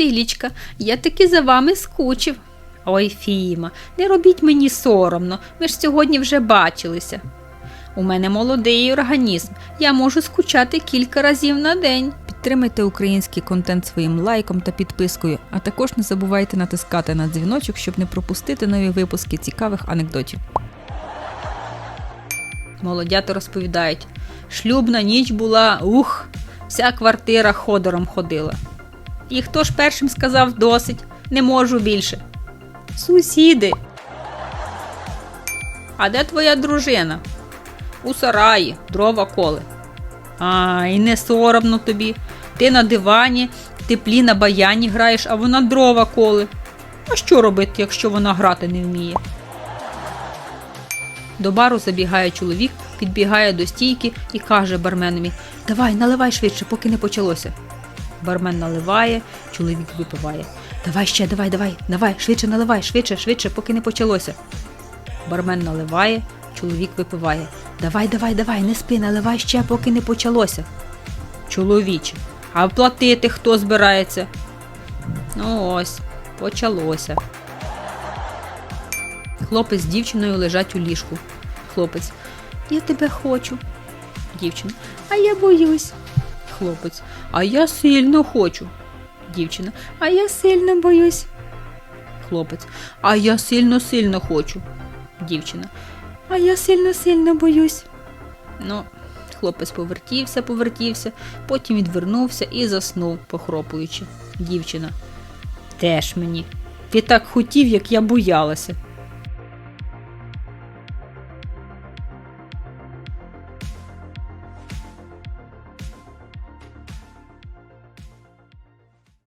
Василічка, я таки за вами скучив. Ой, Фіма, не робіть мені соромно, ми ж сьогодні вже бачилися. У мене молодий організм, я можу скучати кілька разів на день. Підтримайте український контент своїм лайком та підпискою, а також не забувайте натискати на дзвіночок, щоб не пропустити нові випуски цікавих анекдотів. Молодята розповідають, шлюбна ніч була, ух, вся квартира ходором ходила. І хто ж першим сказав досить, не можу більше. Сусіди. А де твоя дружина? У сараї, дрова коле. А, і не соромно тобі. Ти на дивані, теплі на баяні граєш, а вона дрова коле. А що робити, якщо вона грати не вміє? До бару забігає чоловік, підбігає до стійки і каже барменові Давай, наливай швидше, поки не почалося. Бармен наливає, чоловік випиває. Давай ще, давай, давай, давай, швидше наливай, швидше, швидше, поки не почалося. Бармен наливає, чоловік випиває. Давай, давай, давай, не спи, наливай ще, поки не почалося. Чоловіче, а платити хто збирається? Ну ось, почалося. Хлопець з дівчиною лежать у ліжку. Хлопець. Я тебе хочу. Дівчина. А я боюсь. Хлопець. А я сильно хочу. Дівчина. А я сильно боюсь. Хлопець. А я сильно сильно хочу. Дівчина. А я сильно сильно боюсь. Ну, хлопець повертівся, повертівся, потім відвернувся і заснув, похропуючи. Дівчина. Теж мені. Ти так хотів, як я боялася.